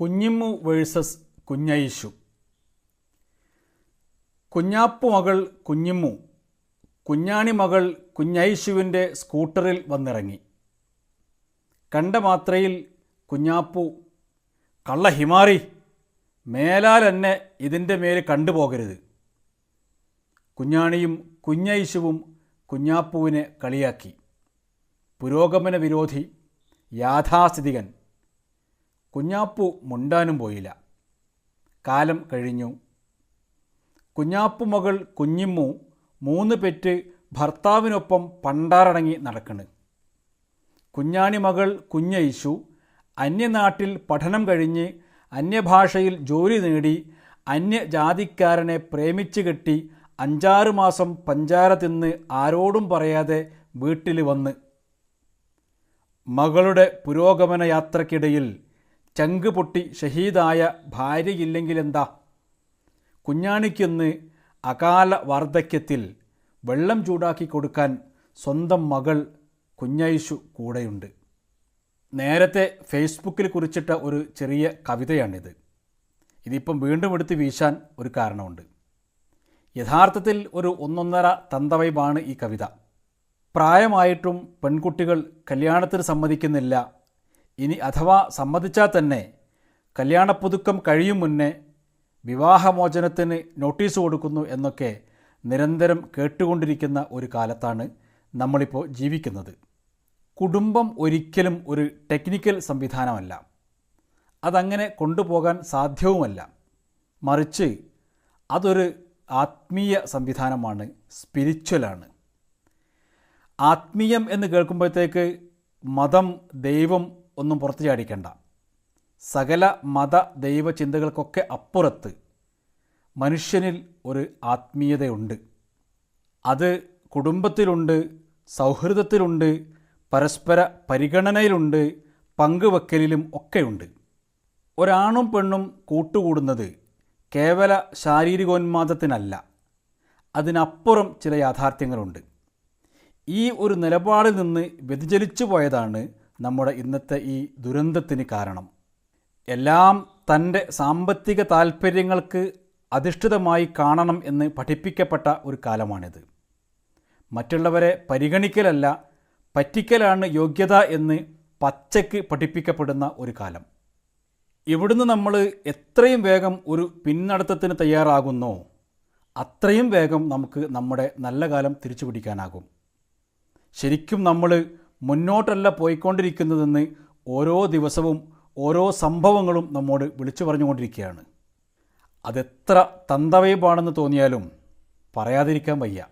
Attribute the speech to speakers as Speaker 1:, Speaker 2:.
Speaker 1: Kunjimmu versus കുഞ്ഞൈഷു Kunjappu മകൾ കുഞ്ഞിമ്മു. കുഞ്ഞാണി മകൾ കുഞ്ഞൈഷുവിന്റെ സ്കൂട്ടറിൽ വന്നിറങ്ങി. കണ്ട മാത്രയിൽ കുഞ്ഞാപ്പു കള്ള ഹിമാറി മേലാൽ എന്നെ ഇതിന്റെ മേൽ കണ്ടുപോകരുത്. കുഞ്ഞാണിയും കുഞ്ഞൈശുവും കുഞ്ഞാപ്പുവിനെ കളിയാക്കി. പുരോഗമന വിരോധി യാഥാസ്ഥിതികൻ. കുഞ്ഞാപ്പു മുണ്ടാനും പോയില്ല. കാലം കഴിഞ്ഞു. കുഞ്ഞാപ്പു മകൾ കുഞ്ഞിമ്മു മൂന്ന് പെറ്റ് ഭർത്താവിനൊപ്പം പണ്ടാറടങ്ങി നടക്കണ്. കുഞ്ഞാണി മകൾ കുഞ്ഞയിശു അന്യനാട്ടിൽ പഠനം കഴിഞ്ഞ് അന്യഭാഷയിൽ ജോലി നേടി അന്യജാതിക്കാരനെ പ്രേമിച്ച് കെട്ടി അഞ്ചാറ് മാസം പഞ്ചാര തിന്ന് ആരോടും പറയാതെ വീട്ടിൽ വന്ന്. മകളുടെ പുരോഗമന യാത്രക്കിടയിൽ ചങ്ക് പൊട്ടി ഷഹീദായ ഭാര്യയില്ലെങ്കിലെന്താ? കുഞ്ഞാണിക്കൊന്ന് അകാല വാർദ്ധക്യത്തിൽ വെള്ളം ചൂടാക്കി കൊടുക്കാൻ സ്വന്തം മകൾ കുഞ്ഞൈഷു കൂടെയുണ്ട്. നേരത്തെ ഫേസ്ബുക്കിൽ കുറിച്ചിട്ട ഒരു ചെറിയ കവിതയാണിത്. ഇതിപ്പം വീണ്ടും എടുത്ത് വീശാൻ ഒരു കാരണമുണ്ട്. യഥാർത്ഥത്തിൽ ഒരു ഒന്നൊന്നര തന്തവൈബാണ് ഈ കവിത. പ്രായമായിട്ടും പെൺകുട്ടികൾ കല്യാണത്തിന് സമ്മതിക്കുന്നില്ല ഇനി അഥവാ സമ്മതിച്ചാൽ തന്നെ കല്യാണപ്പുതുക്കം കഴിയും മുന്നേ വിവാഹമോചനത്തിന് നോട്ടീസ് കൊടുക്കുന്നു എന്നൊക്കെ നിരന്തരം കേട്ടുകൊണ്ടിരിക്കുന്ന ഒരു കാലത്താണ് നമ്മളിപ്പോൾ ജീവിക്കുന്നത്. കുടുംബം ഒരിക്കലും ഒരു ടെക്നിക്കൽ സംവിധാനമല്ല. അതങ്ങനെ കൊണ്ടുപോകാൻ സാധ്യവുമല്ല. മറിച്ച് അതൊരു ആത്മീയ സംവിധാനമാണ് സ്പിരിച്വലാണ്. ആത്മീയം എന്ന് കേൾക്കുമ്പോഴത്തേക്ക് മതം ദൈവം ഒന്നും പുറത്തു ചാടിക്കേണ്ട. സകല മത ദൈവ ചിന്തകൾക്കൊക്കെ അപ്പുറത്ത് മനുഷ്യനിൽ ഒരു ആത്മീയതയുണ്ട്. അത് കുടുംബത്തിലുണ്ട് സൗഹൃദത്തിലുണ്ട് പരസ്പര പരിഗണനയിലുണ്ട് പങ്കുവെക്കലിലും ഒക്കെയുണ്ട്. ഒരാണും പെണ്ണും കൂട്ടുകൂടുന്നത് കേവല ശാരീരികോന്മാദത്തിനല്ല. അതിനപ്പുറം ചില യാഥാർത്ഥ്യങ്ങളുണ്ട്. ഈ ഒരു നിലപാടിൽ നിന്ന് വ്യതിചലിച്ചു പോയതാണ് നമ്മുടെ ഇന്നത്തെ ഈ ദുരന്തത്തിന് കാരണം. എല്ലാം തന്റെ സാമ്പത്തിക താൽപ്പര്യങ്ങൾക്ക് അധിഷ്ഠിതമായി കാണണം എന്ന് പഠിപ്പിക്കപ്പെട്ട ഒരു കാലമാണിത്. മറ്റുള്ളവരെ പരിഗണിക്കലല്ല പറ്റിക്കലാണ് യോഗ്യത എന്ന് പച്ചയ്ക്ക് പഠിപ്പിക്കപ്പെടുന്ന ഒരു കാലം. ഇവിടുന്ന് നമ്മൾ എത്രയും വേഗം ഒരു പിന്നടത്തത്തിന് തയ്യാറാകുന്നോ അത്രയും വേഗം നമുക്ക് നമ്മുടെ നല്ല കാലം തിരിച്ചു പിടിക്കാനാകും ശരിക്കും നമ്മൾ മുന്നോട്ടല്ല പോയിക്കൊണ്ടിരിക്കുന്നതെന്ന് ഓരോ ദിവസവും ഓരോ സംഭവങ്ങളും നമ്മോട് വിളിച്ചു പറഞ്ഞുകൊണ്ടിരിക്കുകയാണ്. അതെത്ര തന്തവൈബാണെന്ന് തോന്നിയാലും പറയാതിരിക്കാൻ വയ്യ.